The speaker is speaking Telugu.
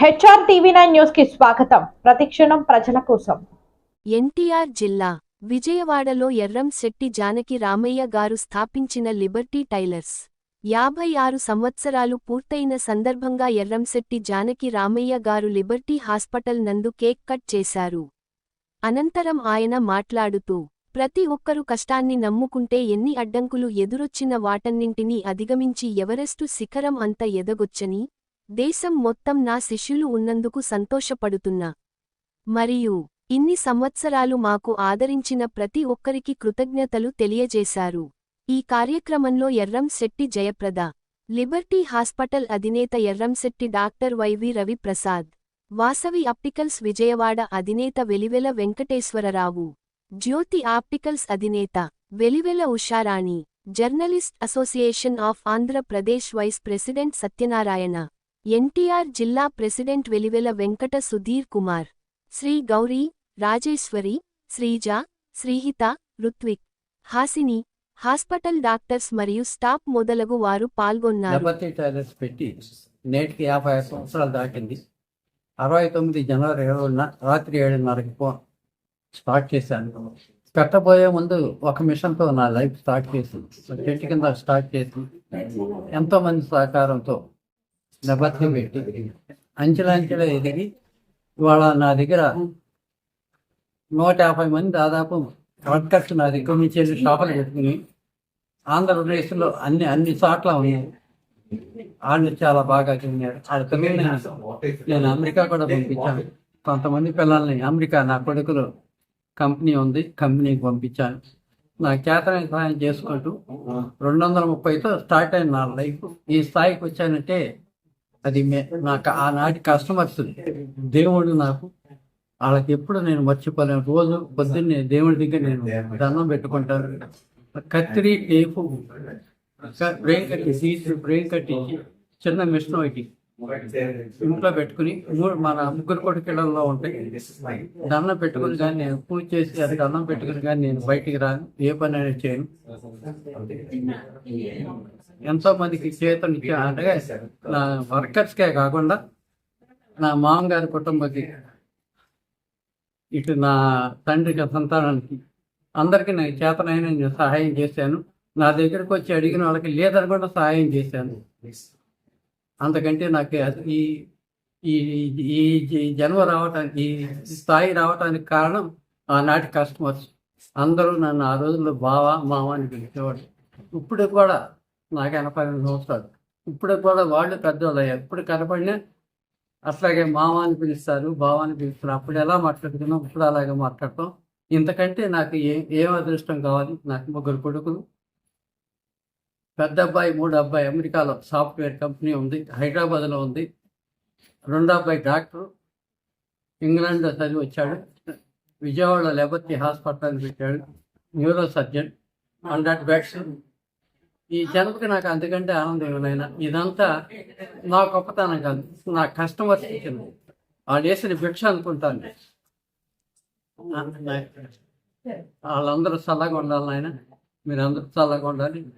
హెచ్ఆర్ టీవీ నైన్ న్యూస్కి స్వాగతం. ప్రతిక్షణం ప్రజల కోసం. ఎన్టీఆర్ జిల్లా విజయవాడలో ఎర్రంశెట్టి జానకి రామయ్య గారు స్థాపించిన లిబర్టీ టైలర్స్. యాభై ఆరు సంవత్సరాలు పూర్తయిన సందర్భంగా ఎర్రంశెట్టి జానకి రామయ్య గారు లిబర్టీ హాస్పిటల్ నందు కేక్ కట్ చేశారు. అనంతరం ఆయన మాట్లాడుతూ ప్రతి ఒక్కరు కష్టాన్ని నమ్ముకుంటే ఎన్ని అడ్డంకులు ఎదురొచ్చిన వాటన్నింటినీ అధిగమించి ఎవరెస్టు శిఖరం అంత ఎదగొచ్చని దేశం మొత్తం నా శిష్యులు ఉన్నందుకు సంతోషపడుతున్నా. మరియు ఇన్ని సంవత్సరాలు మాకు ఆదరించిన ప్రతి ఒక్కరికి కృతజ్ఞతలు తెలియజేశారు. ఈ కార్యక్రమంలో ఎర్రంశెట్టి జయప్రద లిబర్టీ హాస్పిటల్ అధినేత Erramsetti doctor YV Ravi Prasad Vasavi opticals Vijayawada అధినేత వెలివెల వెంకటేశ్వరరావు జ్యోతి ఆప్టికల్స్ అధినేత Velivela Usharani journalist association of Andhra Pradesh vice president Satyanarayana. NTR జిల్లా president Velivela Venkata Sudheer Kumar Sri Gowri Rajeshwari Sreeja Srihitha Ruthvik Hasini hospital doctors మరియు స్టాఫ్ మొదలగు వారు పాల్గొన్నారు. పెట్టి నేటికి యాభై ఐదు సంవత్సరాలు దాటింది. అరవై తొమ్మిది జనవరి ఇరవైన రాత్రి ఏడున్నరకి స్టార్ట్ చేశాను. పెట్టబోయే ముందు ఒక మిషన్తో నా లైఫ్ స్టార్ట్ చేసింది. చెట్టు కింద స్టార్ట్ చేసి ఎంతో మంది సహకారంతో లెబర్టీ పెట్టి అంచెలంచెలు ఎదిగి ఇవాళ నా దగ్గర నూట యాభై మంది దాదాపు వర్కర్స్ నా దగ్గర నుంచి వెళ్ళి షాపులు పెట్టుకుని ఆంధ్రప్రదేశ్లో అన్ని అన్ని చోట్ల ఉన్నాయి. వాళ్ళు చాలా బాగా చెందారు నేను అమెరికా కూడా పంపించాను. కొంతమంది పిల్లల్ని అమెరికా నా కొడుకులు కంపెనీ ఉంది కంపెనీకి పంపించాను. నా చేతనైన సహాయం చేసుకుంటూ రెండు వందల ముప్పైతో స్టార్ట్ అయిన నా లైఫ్. ఈ స్థాయికి వచ్చానంటే అది మే నాకు ఆనాటి వస్తుంది. దేవుడు నాకు వాళ్ళకి ఎప్పుడు నేను మర్చిపోలేను. రోజు పొద్దున్నే దేవుడి దగ్గర నేను దండం పెట్టుకుంటాను. కత్తిరి టేపు బ్రెయిన్ కట్టి సీట్స్ బ్రెయిన్ కట్టి చిన్న మిషన్ ఒకటి. ఇంట్లో పెట్టుకుని మన ముగ్గురు కొడుకులలో ఉంటాయి. దండం పెట్టుకుని కానీ నేను పూజ చేసి అది దండం పెట్టుకుని కానీ నేను బయటికి రాను ఏ పని అనేది చేయను. ఎంతో మందికి చేతను అంటే నా వర్కర్స్కే కాకుండా నా మామగారి కుటుంబకి ఇటు నా తండ్రికి సంతానానికి అందరికీ నేను చేతనైన నేను సహాయం చేశాను. నా దగ్గరకు వచ్చి అడిగిన వాళ్ళకి లేదని కూడా సహాయం చేశాను. అంతకంటే నాకు ఈ ఈ ఈ జన్మ రావటానికి ఈ స్థాయి రావటానికి కారణం ఆనాటి కస్టమర్స్. అందరూ నన్ను ఆ రోజుల్లో బావా మావ అని పిలిచేవాడు ఇప్పుడు కూడా నాకు ఎనభై రెండు సంవత్సరాలు. ఇప్పుడు కూడా వాళ్ళు పెద్దవాళ్ళు అయ్యారు. ఇప్పుడు కనపడినా అట్లాగే మామ అని పిలుస్తారు బావ అని పిలుస్తారు. అప్పుడు ఎలా మాట్లాడుతున్నాం ఇప్పుడు అలాగే మాట్లాడతాం. ఇంతకంటే నాకు ఏ ఏం అదృష్టం కావాలి? నాకు ముగ్గురు కొడుకులు పెద్ద అబ్బాయి మూడు అబ్బాయి అమెరికాలో సాఫ్ట్వేర్ కంపెనీ ఉంది హైదరాబాద్లో ఉంది. రెండో అబ్బాయి డాక్టర్. ఇంగ్లాండ్లో చదివి వచ్చాడు. విజయవాడలో లెబర్టీ హాస్పిటల్ పెట్టాడు. Neuro surgeon hundred beds. ఈ జన్మకి నాకు అందుకంటే ఆనందం నాయన? ఇదంతా నా గొప్పతనం కాదు. నా కస్టమర్స్ ఇచ్చింది. వాళ్ళు వేసిన భిక్ష అనుకుంటాను. వాళ్ళందరూ చల్లగా ఉండాలి ఆయన మీరు అందరూ చల్లగా ఉండాలి.